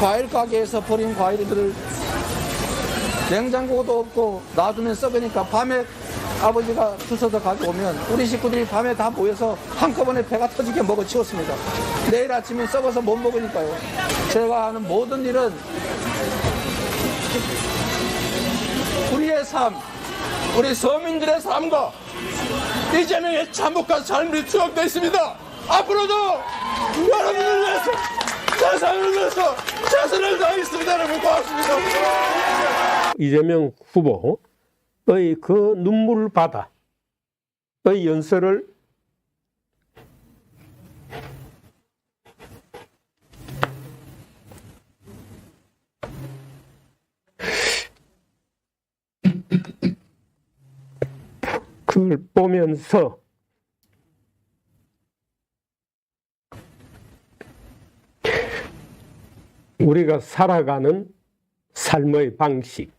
과일 가게에서 버린 과일들을 냉장고도 없고 놔두면 썩으니까 밤에 아버지가 주워서 가져오면 우리 식구들이 밤에 다 모여서 한꺼번에 배가 터지게 먹어 치웠습니다. 내일 아침에 썩어서 못 먹으니까요. 제가 하는 모든 일은 우리의 삶, 우리 서민들의 삶과 이재명의 참혹한 삶이 추억되어 있습니다. 앞으로도 여러분을 위해서 세상을 위해서 최선을 다하겠습니다. 여러분 고맙습니다. 이재명 후보의 그 눈물 바다의 연설을 그걸 보면서 우리가 살아가는 삶의 방식,